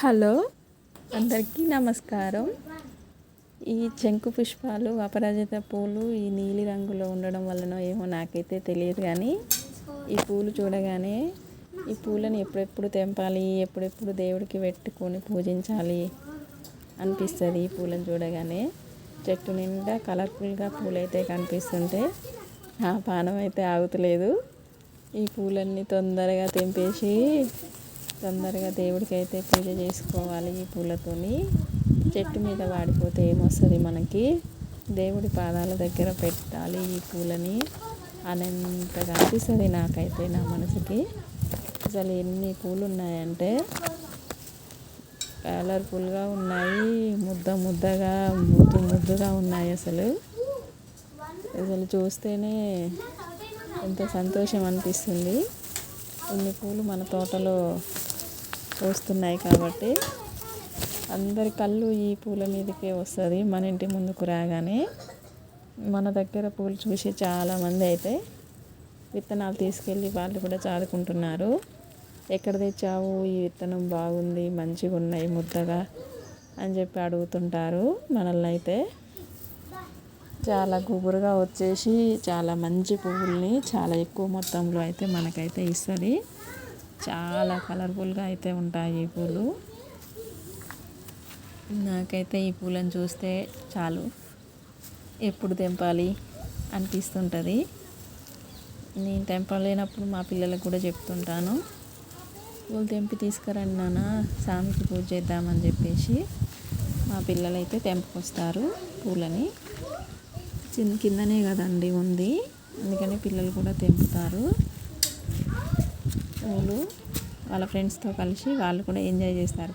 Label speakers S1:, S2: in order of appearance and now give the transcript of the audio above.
S1: Hello అందరికీ నమస్కారం. ఈ చెంకు పుష్పాలు అపరాజిత పూలు ఈ నీలి రంగులో ఉండడం వలన ఏమో నాకైతే తెలియదు కానీ ఈ పూలు చూడగానే ఈ పూలను ఎప్పుడెప్పుడు తెంపాలి ఎప్పుడెప్పుడు దేవుడికి పెట్టుకొని పూజించాలి అనిపిస్తుంది ఈ పూలను చూడగానే. చెట్టు నిండా కలర్ఫుల్గా పూలైతే కనిపిస్తుంటే ఆ పానం అయితే ఆగుతలేదు. ఈ పూలన్నీ తొందరగా తెంపేసి తొందరగా దేవుడికి అయితే పూజ చేసుకోవాలి ఈ పూలతోని. చెట్టు మీద వాడిపోతే ఏమొస్తుంది మనకి? దేవుడి పాదాల దగ్గర పెట్టాలి ఈ పూలని. అనేంతగా అనిపిస్తుంది నాకైతే నా మనసుకి. అసలు ఎన్ని పూలు ఉన్నాయంటే కలర్ఫుల్గా ఉన్నాయి ముద్ద ముద్దగా ముద్దు ముద్దుగా ఉన్నాయి అసలు. అసలు చూస్తేనే ఎంతో సంతోషం అనిపిస్తుంది. ఇన్ని పూలు మన తోటలో వస్తున్నాయి కాబట్టి అందరి కళ్ళు ఈ పూల మీదకే వస్తుంది. మన ఇంటి ముందుకు రాగానే మన దగ్గర పూలు చూసి చాలామంది అయితే విత్తనాలు తీసుకెళ్ళి వాళ్ళు కూడా చాదుకుంటున్నారు. ఎక్కడ తెచ్చావు? ఈ విత్తనం బాగుంది మంచిగా ఉన్నాయి ముద్దగా అని చెప్పి అడుగుతుంటారు మనల్ని అయితే. చాలా గుబురుగా వచ్చేసి చాలా మంచి పువ్వుల్ని చాలా ఎక్కువ మొత్తంలో అయితే మనకైతే ఇస్తుంది. చాలా కలర్ఫుల్గా అయితే ఉంటాయి ఈ పూలు. నాకైతే ఈ పూలను చూస్తే చాలు. ఎప్పుడు తెంపాలి అనిపిస్తుంటుంది. నేను తెంపలేనప్పుడు మా పిల్లలకు కూడా చెప్తుంటాను. పూలు తెంపి తీసుకురండి నాన్న స్వామికి పూజ చేద్దామని చెప్పేసి మా పిల్లలు అయితే తెంపుకొస్తారు పూలని. చిన్న కిందనే కదండి ఉంది. అందుకని పిల్లలు కూడా తెంపుతారు. వాళ్ళు వాళ్ళ ఫ్రెండ్స్తో కలిసి వాళ్ళు కూడా ఎంజాయ్ చేస్తారు.